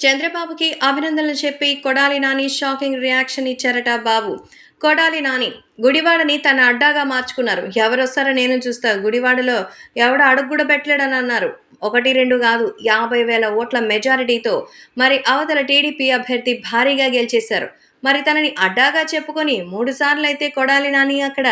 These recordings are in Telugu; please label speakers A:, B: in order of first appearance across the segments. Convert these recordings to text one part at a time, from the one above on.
A: చంద్రబాబుకి అభినందనలు చెప్పి కొడాలి నాని షాకింగ్ రియాక్షన్ ఇచ్చారట బాబు. కొడాలి నాని గుడివాడని తన అడ్డాగా మార్చుకున్నారు. ఎవరొస్తారో నేను చూస్తా. గుడివాడలో ఎవడ అడుగు కూడా పెట్టలేడని అన్నారు. ఒకటి రెండు కాదు యాభై వేల ఓట్ల మెజారిటీతో మరి అవతల టీడీపీ అభ్యర్థి భారీగా గెలిచేశారు. మరి తనని అడ్డాగా చెప్పుకొని మూడుసార్లు అయితే కొడాలి నాని అక్కడ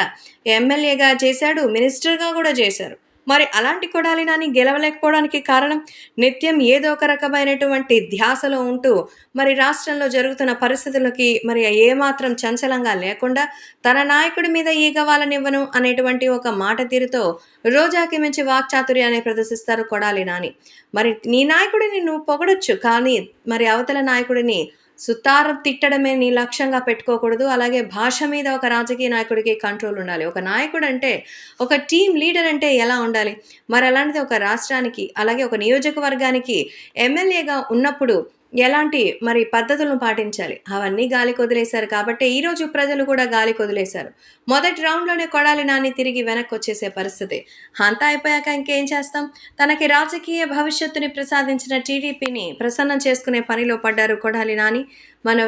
A: ఎమ్మెల్యేగా చేశాడు మినిస్టర్గా కూడా చేశారు. మరి అలాంటి కొడాలి నాని గెలవలేకపోవడానికి కారణం నిత్యం ఏదో ఒక రకమైనటువంటి ధ్యాసలో ఉంటూ మరి రాష్ట్రంలో జరుగుతున్న పరిస్థితులకి మరి ఏమాత్రం చంచలంగా లేకుండా తన నాయకుడి మీద ఈగ వాళ్ళనివ్వను అనేటువంటి ఒక మాట తీరుతో రోజాకి మించి వాక్చాతుర్యాన్ని ప్రదర్శిస్తారు కొడాలి నాని. మరి నీ నాయకుడిని నువ్వు పొగడొచ్చు కానీ మరి అవతల నాయకుడిని సుతారం తిట్టడమే నీ లక్ష్యంగా పెట్టుకోకూడదు. అలాగే భాష మీద ఒక రాజకీయ నాయకుడికి కంట్రోల్ ఉండాలి. ఒక నాయకుడు అంటే ఒక టీం లీడర్ అంటే ఎలా ఉండాలి? మరి అలాంటిది ఒక రాష్ట్రానికి అలాగే ఒక నియోజకవర్గానికి ఎమ్మెల్యేగా ఉన్నప్పుడు ఎలాంటి మరి పద్ధతులను పాటించాలి? అవన్నీ గాలికి వదిలేశారు కాబట్టి ఈరోజు ప్రజలు కూడా గాలికి వదిలేశారు మొదటి రౌండ్లోనే కొడాలి నాని తిరిగి వెనక్కి వచ్చేసే పరిస్థితి. అంతా అయిపోయాక ఇంకేం చేస్తాం? తనకి రాజకీయ భవిష్యత్తుని ప్రసాదించిన టీడీపీని ప్రసన్నం చేసుకునే పనిలో పడ్డారు కొడాలి నాని. మన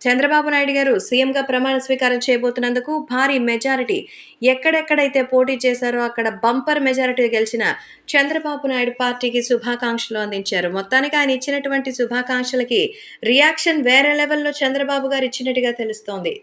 A: చంద్రబాబు నాయుడు గారు సీఎంగా ప్రమాణ స్వీకారం చేయబోతున్నందుకు భారీ మెజారిటీ ఎక్కడెక్కడైతే పోటీ చేశారో అక్కడ బంపర్ మెజారిటీ గెలిచిన చంద్రబాబు నాయుడు పార్టీకి శుభాకాంక్షలు అందించారు. మొత్తానికి ఆయన ఇచ్చినటువంటి శుభాకాంక్షలకి రియాక్షన్ వేరే లెవెల్లో చంద్రబాబు గారు ఇచ్చినట్టుగా తెలుస్తోంది.